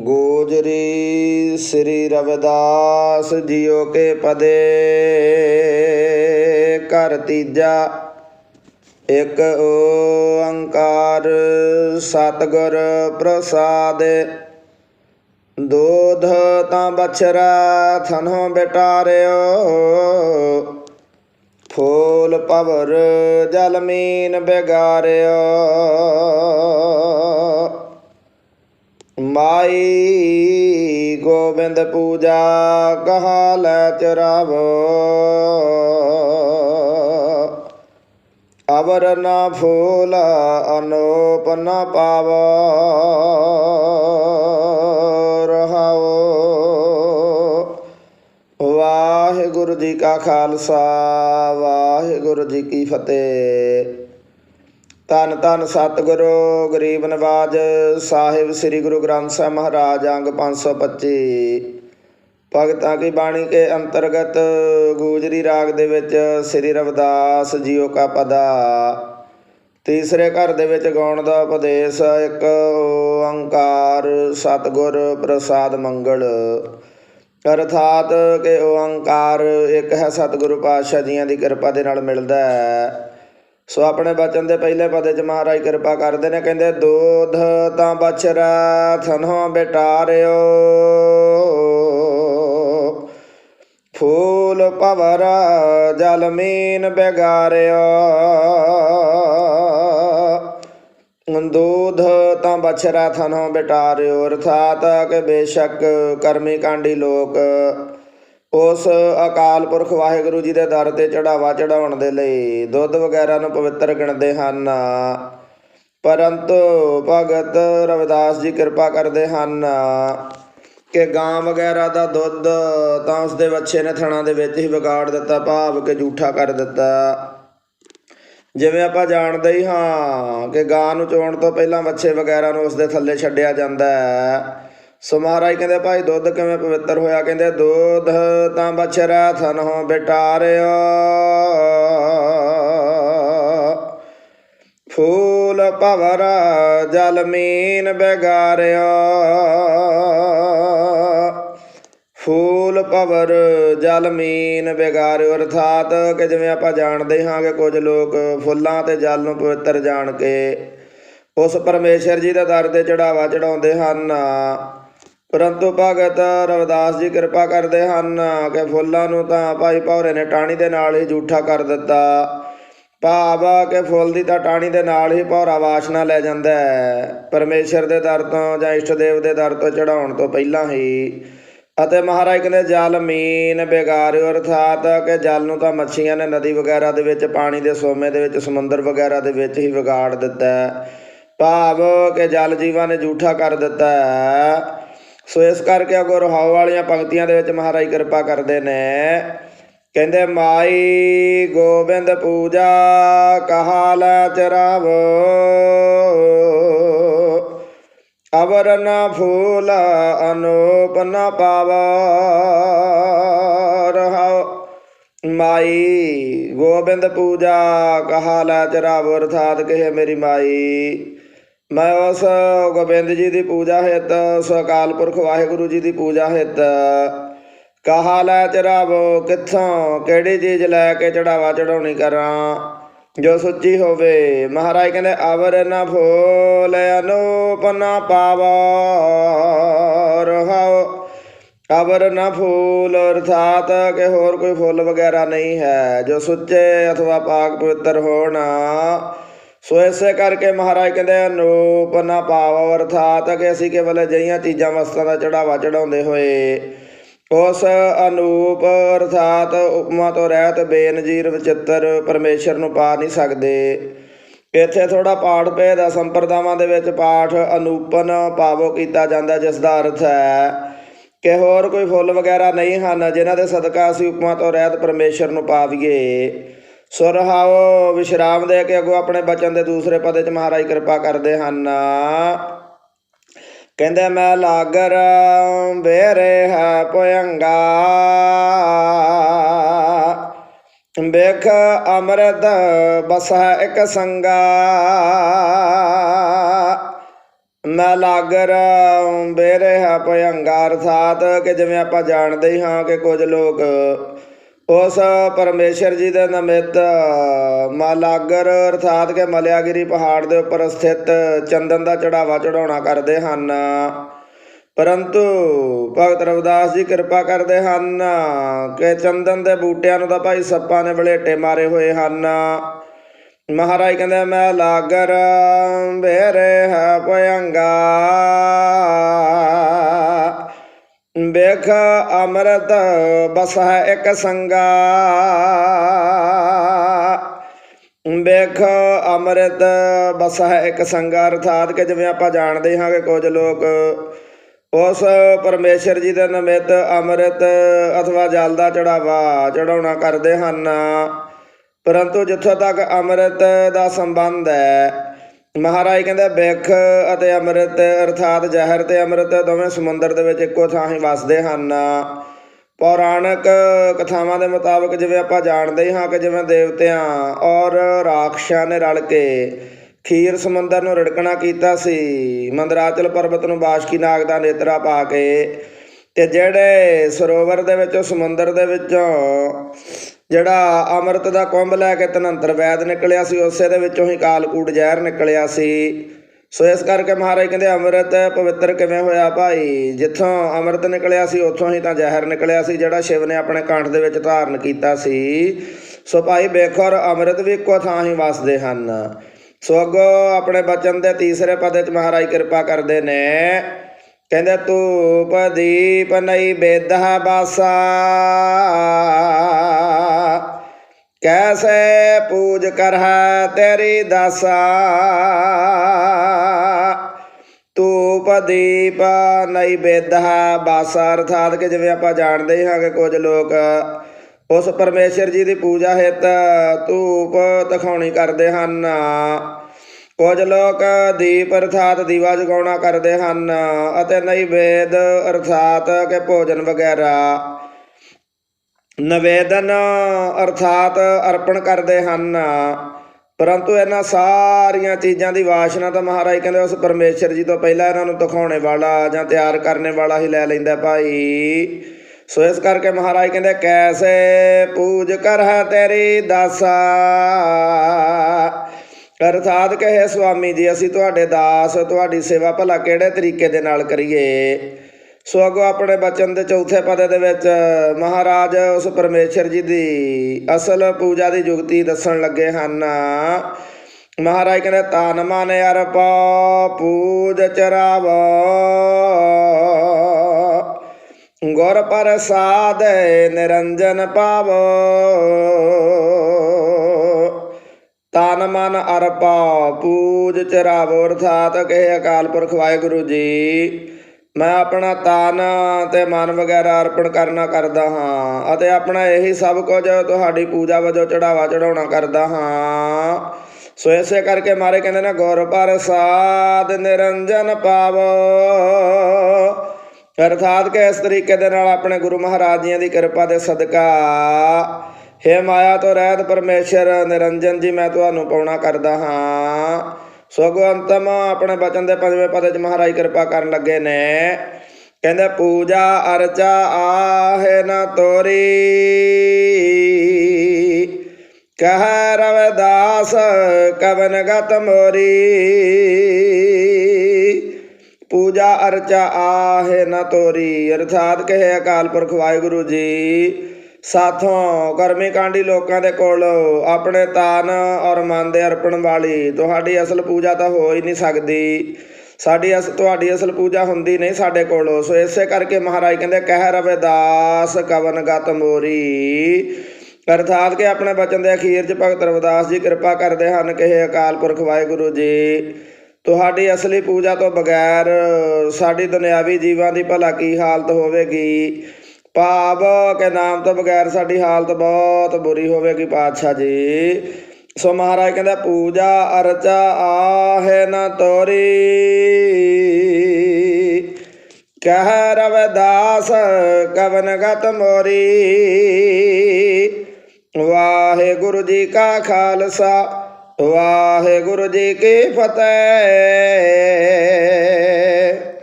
ਗੋਜਰੀ ਸ੍ਰੀ ਰਵਿਦਾਸ ਜੀਓ ਕੇ ਪਦੇ ਕਰ ਤੀਜਾ, ਇਕ ਓੰਕਾਰ ਸਤਿਗੁਰ ਪ੍ਰਸਾਦ, ਦੋਧ ਤਾਂ ਬਛਰਾ ਥਨੋ ਬਟਾਰਿਓ, ਫੂਲ ਪਵਰ ਜਲਮੀਨ ਬਿਗਾਰਿਓ। ਮਾਈ ਗੋਬਿੰਦ ਪੂਜਾ ਕਹਾ ਲੈ ਚਰਾਵੋ। ਅਵਰ ਨਾ ਫੂਲ ਅਨੋਪ ਨਾ ਪਾਵੋ। ਰਹਾਓ ਵਾਹਿਗੁਰੂ ਜੀ ਕਾ ਖਾਲਸਾ, ਵਾਹਿਗੁਰੂ ਜੀ ਕੀ ਫਤਿਹ। ਧੰਨ ਧੰਨ ਸਤਿਗੁਰੂ ਗਰੀਬ ਨਵਾਜ ਸਾਹਿਬ ਸ੍ਰੀ ਗੁਰੂ ਗ੍ਰੰਥ ਸਾਹਿਬ ਮਹਾਰਾਜ ਅੰਗ 525 ਭਗਤਾਂ ਕੀ ਬਾਣੀ ਕੇ ਅੰਤਰਗਤ ਗੂਜਰੀ ਰਾਗ ਦੇ ਵਿੱਚ ਸ੍ਰੀ ਰਵਿਦਾਸ ਜੀਓ ਕਾ ਪਦਾ। ਤੀਸਰੇ ਘਰ ਦੇ ਵਿੱਚ ਗਾਉਣ ਦਾ ਉਪਦੇਸ਼ ਇੱਕ ਓੰਕਾਰ ਸਤਿਗੁਰ ਪ੍ਰਸਾਦ ਮੰਗਲ। ਅਰਥਾਤ ਕਿ ਓੰਕਾਰ ਇੱਕ ਹੈ ਸਤਿਗੁਰੂ ਪਾਤਸ਼ਾਹ ਜੀਆਂ ਦੀ ਕਿਰਪਾ ਦੇ ਨਾਲ ਮਿਲਦਾ ਹੈ। ਸੋ ਆਪਣੇ ਬਚਨ ਦੇ ਪਹਿਲੇ ਪਦੇ ਚ ਮਹਾਰਾਜ ਕਿਰਪਾ ਕਰਦੇ ਨੇ, ਕਹਿੰਦੇ, ਦੋਧ ਤਾਂ ਬਛਰਾ ਥਨੋ ਬਿਟਾਰਿਓ, ਫੂਲ ਪਵਰ ਜਲ ਮੀਨ ਬਿਗਾਰਿਓ, ਦੂਧ ਤਾਂ ਬਛਰਾ ਥਨੋ ਬਿਟਾਰਿਓ, ਅਰਥਾਤ ਕਿ ਬੇਸ਼ੱਕ ਕਰਮੀ ਕਾਂਡੀ ਲੋਕ ਉਸ ਅਕਾਲ ਪੁਰਖ ਵਾਹਿਗੁਰੂ ਜੀ ਦੇ ਦਰ ਤੇ ਚੜਾਵਾ ਚੜਾਉਣ ਦੇ ਲਈ ਦੁੱਧ ਵਗੈਰਾ ਨੂੰ ਪਵਿੱਤਰ ਗਿਣਦੇ ਹਨ। ਪਰੰਤੂ ਭਗਤ ਰਵਿਦਾਸ ਜੀ ਕਿਰਪਾ ਕਰਦੇ ਹਨ ਕਿ ਗਾਂ ਵਗੈਰਾ ਦਾ ਦੁੱਧ ਤਾਂ ਉਸ ਦੇ ਵੱਛੇ ਨੇ ਥਣਾ ਦੇ ਵਿੱਚ ਹੀ ਵਿਗਾੜ ਦਿੱਤਾ, ਭਾਵ ਕਿ ਝੂਠਾ ਕਰ ਦਿੱਤਾ। ਜਿਵੇਂ ਆਪਾਂ ਜਾਣਦੇ ਹੀ ਹਾਂ ਕਿ ਗਾਂ ਨੂੰ ਚੋਣ ਤੋਂ ਪਹਿਲਾਂ ਵੱਛੇ ਵਗੈਰਾ ਨੂੰ ਉਸ ਦੇ ਥੱਲੇ ਛੱਡਿਆ ਜਾਂਦਾ ਹੈ। ਸੋ ਮਹਾਰਾਜ ਕਹਿੰਦੇ, ਭਾਈ ਦੁੱਧ ਕਿਵੇਂ ਪਵਿੱਤਰ ਹੋਇਆ? ਕਹਿੰਦੇ, ਦੁੱਧ ਤਾਂ ਬਛਰਾ ਥਨੋ ਬਟਾਰਿਓ। ਫੂਲ ਭਵਰ ਜਲ ਮੀਨ ਬਿਗਾਰਿਓ। ਫੂਲ ਭਵਰ ਜਲ ਮੀਨ ਬਿਗਾਰਿਓ। ਅਰਥਾਤ ਕਿ ਜਿਵੇਂ ਆਪਾਂ ਜਾਣਦੇ ਹਾਂ ਕਿ ਕੁਝ ਲੋਕ ਫੁੱਲਾਂ ਤੇ ਜਲ ਨੂੰ ਪਵਿੱਤਰ ਜਾਣ ਕੇ ਉਸ ਪਰਮੇਸ਼ਰ ਜੀ ਦੇ ਦਰ ਤੇ ਚੜਾਵਾ ਚੜਾਉਂਦੇ ਹਨ। ਪਰੰਤੂ ਭਗਤ ਰਵਿਦਾਸ ਜੀ ਕਿਰਪਾ ਕਰਦੇ ਹਨ ਕਿ ਫੁੱਲਾਂ ਨੂੰ ਤਾਂ ਭਾਈ ਭੌਰੇ ਨੇ ਟਾਣੀ ਦੇ ਨਾਲ ਹੀ ਝੂਠਾ ਕਰ ਦਿੱਤਾ। ਭਾਵ ਕਿ ਫੁੱਲ ਦੀ ਤਾਂ ਟਾਣੀ ਦੇ ਨਾਲ ਹੀ ਭੌਰਾ ਵਾਸ਼ਨਾ ਲੈ ਜਾਂਦਾ ਹੈ। ਪਰਮੇਸ਼ਰ ਦੇ ਦਰ ਤੋਂ ਜਾਂ ਇਸ਼ਟ ਦੇਵ ਦੇ ਦਰ ਤੋਂ ਚੜਾਉਣ ਤੋਂ ਪਹਿਲਾਂ ਹੀ। ਅਤੇ ਮਹਾਰਾਜ ਕਹਿੰਦੇ, ਜਲ ਮੀਨ ਬਿਗਾਰਿਓ, ਅਰਥਾਤ ਕਿ ਜਲ ਨੂੰ ਤਾਂ ਮੱਛੀਆਂ ਨੇ ਨਦੀ ਵਗੈਰਾ ਦੇ ਵਿੱਚ, ਪਾਣੀ ਦੇ ਸੋਮੇ ਦੇ ਵਿੱਚ, ਸਮੁੰਦਰ ਵਗੈਰਾ ਦੇ ਵਿੱਚ ਹੀ ਵਿਗਾੜ ਦਿੱਤਾ ਭਾਵ ਕਿ ਜਲ ਜੀਵਾਂ ਨੇ ਝੂਠਾ ਕਰ ਦਿੱਤਾ ਸੋ ਇਸ ਕਰਕੇ ਅਗੋ ਰਹਾਉ ਵਾਲੀਆਂ ਪੰਕਤੀਆਂ ਦੇ ਵਿੱਚ ਮਹਾਰਾਜ ਕਿਰਪਾ ਕਰਦੇ ਨੇ। ਕਹਿੰਦੇ, ਮਾਈ ਗੋਬਿੰਦ ਪੂਜਾ ਕਹਾ ਲੈ ਚਰਾਵੋ। ਅਵਰ ਨਾ ਫੂਲ ਅਨੂਪ ਨਾ ਪਾਵ। ਰਹਾਉ, ਮਾਈ ਗੋਬਿੰਦ ਪੂਜਾ ਕਹਾ ਲੈ ਚਰਾਵ। ਅਰਥਾਤ ਕਹੇ ਮੇਰੀ ਮਾਈ ਮੈਂ ਉਸ ਗੋਬਿੰਦ ਜੀ ਦੀ ਪੂਜਾ ਹਿਤ, ਉਸ ਪੁਰਖ ਵਾਹਿਗੁਰੂ ਜੀ ਦੀ ਪੂਜਾ ਹਿਤ, ਕਹਾ ਲੈ ਚਰਾਵ ਕਿੱਥੋਂ, ਕਿਹੜੀ ਚੀਜ਼ ਲੈ ਕੇ ਚੜਾਵਾ ਚੜਾਉਣੀ ਕਰਾਂ? ਜੋ ਸੁੱਚੀ ਹੋਵੇ, ਮਹਾਰਾਜ ਕਹਿੰਦੇ, ਅਵਰ ਨਾ ਫੂਲ ਅਨੂਪ ਨਾ ਪਾਵੋ ਰਹਾਉ ਅਵਰ ਨ ਫੂਲ, ਅਰਥਾਤ ਕਿ ਹੋਰ ਕੋਈ ਫੁੱਲ ਵਗੈਰਾ ਨਹੀਂ ਹੈ। ਜੋ ਸੁੱਚੇ ਅਥਵਾ ਪਾਕ ਪਵਿੱਤਰ ਹੋਣ ਸੋ ਇਸੇ ਕਰਕੇ ਮਹਾਰਾਜ ਕਹਿੰਦੇ ਅਨੂਪ ਨ ਪਾਵ ਅਰਥਾਤ ਕਿ ਅਸੀਂ ਕੇਵਲ ਅਜਿਹੀਆਂ ਚੀਜ਼ਾਂ ਵਸਤਾਂ ਦਾ ਚੜਾਵਾ ਚੜਾਉਂਦੇ ਹੋਏ। ਉਸ ਅਨੂਪ ਅਰਥਾਤ ਉਪਮਾ ਤੋਂ ਰਹਿਤ ਬੇਨਜੀਰ ਵਿਚਿੱਤਰ ਪਰਮੇਸ਼ਰ ਨੂੰ ਪਾ ਨਹੀਂ ਸਕਦੇ। ਇੱਥੇ ਥੋੜਾ ਪਾਠ ਭੇਦ ਆ, ਸੰਪਰਦਾਵਾਂ ਦੇ ਵਿੱਚ ਪਾਠ ਅਨੂਪਨ ਪਾਵੋ ਕੀਤਾ ਜਾਂਦਾ ਜਿਸ ਦਾ ਅਰਥ ਹੈ ਕਿ ਹੋਰ ਕੋਈ ਫੁੱਲ ਵਗੈਰਾ ਨਹੀਂ ਹਨ, ਜਿਨ੍ਹਾਂ ਦੇ ਸਦਕਾ ਅਸੀਂ ਉਪਮਾ ਤੋਂ ਰਹਿਤ ਪਰਮੇਸ਼ਰ ਨੂੰ ਪਾਵੀਏ। ਸੋ ਵਿਸ਼ਰਾਮ ਦੇ ਕੇ ਅਗੋ ਆਪਣੇ ਬਚਨ ਦੇ ਦੂਸਰੇ ਪਦੇ ਚ ਮਹਾਰਾਜ ਕਿਰਪਾ ਕਰਦੇ ਹਨ। ਕਹਿੰਦੇ ਮੈਂ ਲਾਗਰ ਬੇਰੇ ਹੈ ਪੋਇੰਗਾ ਵੇਖ ਅਮਰਤ ਬਸੈ ਇਕ ਸੰਗਾ। ਮੈਂ ਲਾਗਰ ਬੇਰਹਾ ਭਯੰਗਾ ਅਰਥਾਤ ਕਿ ਜਿਵੇਂ ਆਪਾਂ ਜਾਣਦੇ ਹੀ ਹਾਂ ਕਿ ਕੁਝ ਲੋਕ ਉਸ ਪਰਮੇਸ਼ਰ ਜੀ ਦੇ ਨਿਮਿਤ ਮਾਲਾਗਰ ਅਰਥਾਤ ਕਿ ਮਲਿਆਗਿਰੀ ਪਹਾੜ ਦੇ ਉੱਪਰ ਸਥਿਤ ਚੰਦਨ ਦਾ ਚੜਾਵਾ ਚੜਾਉਣਾ ਕਰਦੇ ਹਨ। ਪਰੰਤੂ ਭਗਤ ਰਵਿਦਾਸ ਜੀ ਕਿਰਪਾ ਕਰਦੇ ਹਨ ਕਿ ਚੰਦਨ ਦੇ ਬੂਟਿਆਂ ਨੂੰ ਤਾਂ ਭਾਈ ਸੱਪਾਂ ਨੇ ਵਲੇਟੇ ਮਾਰੇ ਹੋਏ ਹਨ। ਮਹਾਰਾਜ ਕਹਿੰਦੇ, ਮੈਂ ਲਾਗਰ ਬੇਰੇ ਹੈ ਭਯੰਗਾ ਵੇਖ ਅੰਮ੍ਰਿਤ ਬਸ ਹੈ ਇੱਕ ਸੰਗਾ। ਵੇਖ ਅੰਮ੍ਰਿਤ ਬਸ ਹੈ ਇੱਕ ਸੰਗਾ। ਅਰਥਾਤ ਕਿ ਜਿਵੇਂ ਆਪਾਂ ਜਾਣਦੇ ਹਾਂ ਕਿ ਕੁਝ ਲੋਕ ਉਸ ਪਰਮੇਸ਼ਰ ਜੀ ਦੇ ਨਿਮਿਤ ਅੰਮ੍ਰਿਤ ਅਥਵਾ ਜਲ ਦਾ ਚੜਾਵਾ ਚੜਾਉਣਾ ਕਰਦੇ ਹਨ। ਪਰੰਤੂ ਜਿੱਥੋਂ ਤੱਕ ਅੰਮ੍ਰਿਤ ਦਾ ਸੰਬੰਧ ਹੈ ਮਹਾਰਾਜ ਕਹਿੰਦੇ ਬਿਖ ਅਤੇ ਅੰਮ੍ਰਿਤ ਅਰਥਾਤ ਜ਼ਹਿਰ ਤੇ ਅੰਮ੍ਰਿਤ ਦੋਵੇਂ ਸਮੁੰਦਰ ਦੇ ਵਿੱਚ ਇੱਕੋ ਥਾਂ ਹੀ ਵਸਦੇ ਹਨ। ਪੌਰਾਣਿਕ ਕਥਾਵਾਂ ਦੇ ਮੁਤਾਬਕ ਜਿਵੇਂ ਆਪਾਂ ਜਾਣਦੇ ਹੀ ਹਾਂ ਕਿ ਜਿਵੇਂ ਦੇਵਤਿਆਂ ਔਰ ਰਾਖਸ਼ਾਂ ਨੇ ਰਲ ਕੇ ਖੀਰ ਸਮੁੰਦਰ ਨੂੰ ਰੜਕਣਾ ਕੀਤਾ ਸੀ, ਮੰਦਰਾਚਲ ਪਰਬਤ ਨੂੰ ਬਾਸ਼ਕੀ ਨਾਗ ਦਾ ਨੇਤਰਾ ਪਾ ਕੇ ਤੇ ਜਿਹੜੇ ਸਰੋਵਰ ਦੇ ਵਿੱਚੋਂ, ਸਮੁੰਦਰ ਦੇ ਵਿੱਚੋਂ ਜਿਹੜਾ ਅੰਮ੍ਰਿਤ ਦਾ ਕੁੰਭ ਲੈ ਕੇ ਤਨੰਤਰ ਵੈਦ ਨਿਕਲਿਆ ਸੀ, ਉਸੇ ਦੇ ਵਿੱਚੋਂ ਹੀ ਕਾਲਕੂਟ ਜ਼ਹਿਰ ਨਿਕਲਿਆ ਸੀ। ਸੋ ਇਸ ਕਰਕੇ ਮਹਾਰਾਜ ਕਹਿੰਦੇ, ਅੰਮ੍ਰਿਤ ਪਵਿੱਤਰ ਕਿਵੇਂ ਹੋਇਆ ਭਾਈ? ਜਿੱਥੋਂ ਅੰਮ੍ਰਿਤ ਨਿਕਲਿਆ ਸੀ, ਉੱਥੋਂ ਹੀ ਤਾਂ ਜ਼ਹਿਰ ਨਿਕਲਿਆ ਸੀ, ਜਿਹੜਾ ਸ਼ਿਵ ਨੇ ਆਪਣੇ ਕੰਠ ਦੇ ਵਿੱਚ ਧਾਰਨ ਕੀਤਾ ਸੀ। ਸੋ ਭਾਈ ਵੇਖੋ ਅੰਮ੍ਰਿਤ ਵੀ ਇੱਕੋ ਥਾਂ ਹੀ ਵਸਦੇ ਹਨ। ਸੋ ਅੱਗੋਂ ਆਪਣੇ ਬਚਨ ਦੇ ਤੀਸਰੇ ਪਦ ਵਿੱਚ ਮਹਾਰਾਜ ਕਿਰਪਾ ਕਰਦੇ ਨੇ। ਕਹਿੰਦੇ, ਧੂਪ ਦੀਪ ਨਹੀਂ ਬੇਦਹ ਬਾਸਾ। ਕੈਸੇ ਪੂਜ ਕਰਹਿ ਤੇਰੀ ਦਾਸਾ। ਧੂਪ ਦੀਪ ਨਹੀਂ ਬੇਦਹ ਬਾਸਾ। ਅਰਥਾਤ ਕਿ ਜਿਵੇਂ ਆਪਾਂ ਜਾਣਦੇ ਹਾਂ ਕਿ ਕੁਝ ਲੋਕ, ਉਸ ਪਰਮੇਸ਼ਰ ਜੀ ਦੀ ਪੂਜਾ ਹਿਤ ਧੂਪ ਤਖਾਉਣੀ ਕਰਦੇ ਹਨ। ਕੁਝ ਲੋਕ ਦੀਪ ਅਰਥਾਤ ਦੀਵਾ ਜਗਾਉਣਾ ਕਰਦੇ ਹਨ ਅਤੇ ਨੈਵੇਦ ਅਰਥਾਤ ਕਿ ਭੋਜਨ ਵਗੈਰਾ। ਨਿਵੇਦਨ ਅਰਥਾਤ ਅਰਪਣ ਕਰਦੇ ਹਨ। ਪਰੰਤੂ ਇਹਨਾਂ ਸਾਰੀਆਂ ਚੀਜ਼ਾਂ ਦੀ ਵਾਸ਼ਨਾ ਤਾਂ ਮਹਾਰਾਜ ਕਹਿੰਦੇ ਉਸ ਪਰਮੇਸ਼ਰ ਜੀ ਤੋਂ ਪਹਿਲਾਂ ਇਹਨਾਂ ਨੂੰ ਦਿਖਾਉਣੇ ਵਾਲਾ ਜਾਂ ਤਿਆਰ ਕਰਨੇ ਵਾਲਾ ਹੀ ਲੈ ਲੈਂਦਾ ਭਾਈ। ਸੋ ਇਸ ਕਰਕੇ ਮਹਾਰਾਜ ਕਹਿੰਦੇ, ਕੈਸੇ ਪੂਜ ਕਰ ਹੈ ਤੇਰੀ ਦਾਸਾ? ਅਰਥਾਤ ਕਹੇ, ਸੁਆਮੀ ਜੀ, ਅਸੀਂ ਤੁਹਾਡੇ ਦਾਸ, ਤੁਹਾਡੀ ਸੇਵਾ ਭਲਾ ਕਿਹੜੇ ਤਰੀਕੇ ਦੇ ਨਾਲ ਕਰੀਏ? ਸੋ ਅੱਗੋਂ ਆਪਣੇ ਬਚਨ ਦੇ ਚੌਥੇ ਪਦ ਦੇ ਵਿੱਚ ਮਹਾਰਾਜ ਉਸ ਪਰਮੇਸ਼ਰ ਜੀ ਦੀ ਅਸਲ ਪੂਜਾ ਦੀ ਜੁਗਤੀ ਦੱਸਣ ਲੱਗੇ ਹਨ। ਮਹਾਰਾਜ ਕਹਿੰਦੇ ਤਾਨ ਮਨ ਅਰਪਾ, ਪੂਜ ਚਰਾਵੋ। ਗੁਰ ਪ੍ਰਸਾਦ ਨਿਰੰਜਨ ਪਾਵੋ ਤਨ ਮਨ ਅਰਪਾ, ਪੂਜ ਚਰਾਵੋ। ਅਰਥਾਤ ਕਹੇ ਅਕਾਲ ਪੁਰਖ ਵਾਹਿਗੁਰੂ ਜੀ ਮੈਂ ਆਪਣਾ ਤਨ ਤੇ ਮਨ ਵਗੈਰਾ ਅਰਪਣ ਕਰਨਾ ਕਰਦਾ ਹਾਂ ਅਤੇ ਆਪਣਾ ਇਹੀ ਸਭ ਕੁਝ ਤੁਹਾਡੀ ਪੂਜਾ ਵਜੋਂ ਚੜਾਵਾ ਚੜਾਉਣਾ ਕਰਦਾ ਹਾਂ। ਸੋ ਇਸੇ ਕਰਕੇ ਮਾਰੇ ਕਹਿੰਦੇ ਨੇ, ਗੁਰ ਪ੍ਰਸਾਦ ਨਿਰੰਜਨ ਪਾਵੋ। ਅਰਥਾਤ ਕਿ ਇਸ ਤਰੀਕੇ ਦੇ ਨਾਲ ਆਪਣੇ ਗੁਰੂ ਮਹਾਰਾਜ ਜੀਆਂ ਦੀ ਕਿਰਪਾ ਦੇ ਸਦਕਾ ਹੇ ਮਾਇਆ ਤੋਂ ਰਹਿਤ ਪਰਮੇਸ਼ਰ, ਨਿਰੰਜਨ ਜੀ, ਮੈਂ ਤੁਹਾਨੂੰ ਪਾਉਣਾ ਕਰਦਾ ਹਾਂ। ਸਗੋਂ ਅੰਤਮ ਆਪਣੇ ਬਚਨ ਦੇ ਪੰਜਵੇਂ ਪਦ ਵਿੱਚ ਮਹਾਰਾਜ ਕਿਰਪਾ ਕਰਨ ਲੱਗੇ ਨੇ। ਕਹਿੰਦੇ, ਪੂਜਾ ਅਰਚਾ ਆਹੇ ਨਾ ਤੋਰੀ। ਕਹਿ ਰਵਦਾਸ ਕਵਨ ਗਤ ਮੋਰੀ। ਪੂਜਾ ਅਰਚਾ ਆਹੇ ਨਾ ਤੋਰੀ। ਅਰਥਾਤ ਕਹੇ ਅਕਾਲ ਪੁਰਖ ਵਾਹਿਗੁਰੂ ਜੀ ਸਾਥੋਂ ਕਰਮੀ ਕਾਂਡੀ ਲੋਕਾਂ ਦੇ ਕੋਲ ਆਪਣੇ ਤਾਨ ਔਰ ਮਨ ਦੇ ਅਰਪਣ ਵਾਲੀ। ਤੁਹਾਡੀ ਅਸਲ ਪੂਜਾ ਤਾਂ ਹੋ ਹੀ ਨਹੀਂ ਸਕਦੀ। ਸਾਡੀ ਅਸ, ਤੁਹਾਡੀ ਅਸਲ ਪੂਜਾ ਹੁੰਦੀ ਨਹੀਂ ਸਾਡੇ ਕੋਲ। ਸੋ ਇਸੇ ਕਰਕੇ ਮਹਾਰਾਜ ਕਹਿੰਦੇ, ਕਹਿ ਰਵਿਦਾਸ ਕਵਨ ਗਤ ਮੋਰੀ। ਅਰਥਾਤ ਕਿ ਆਪਣੇ ਬਚਨ ਦੇ ਅਖੀਰ 'ਚ ਭਗਤ ਰਵਿਦਾਸ ਜੀ ਕਿਰਪਾ ਕਰਦੇ ਹਨ ਕਿ ਇਹ ਅਕਾਲ ਪੁਰਖ ਵਾਹਿਗੁਰੂ ਜੀ। ਤੁਹਾਡੀ ਅਸਲੀ ਪੂਜਾ ਤੋਂ ਬਗੈਰ ਸਾਡੀ ਦੁਨਿਆਵੀ ਜੀਵਾਂ ਦੀ ਭਲਾ ਕੀ ਹਾਲਤ ਹੋਵੇਗੀ? ਭਾਵ ਕੇ ਨਾਮ ਤੋਂ ਬਗੈਰ ਸਾਡੀ ਹਾਲਤ ਬਹੁਤ ਬੁਰੀ ਹੋਵੇਗੀ ਪਾਤਸ਼ਾਹ ਜੀ। ਸੋ ਮਹਾਰਾਜ ਕਹਿੰਦਾ, ਪੂਜਾ ਅਰਚਾ ਆਹੇ ਨਾ ਤੋਰੀ। ਕਹਿ ਰਵਦਾਸ ਕਵਨ ਗਤ ਮੋਰੀ। ਵਾਹਿਗੁਰੂ ਜੀ ਕਾ ਖਾਲਸਾ, ਵਾਹਿਗੁਰੂ ਜੀ ਕੀ ਫਤਿਹ।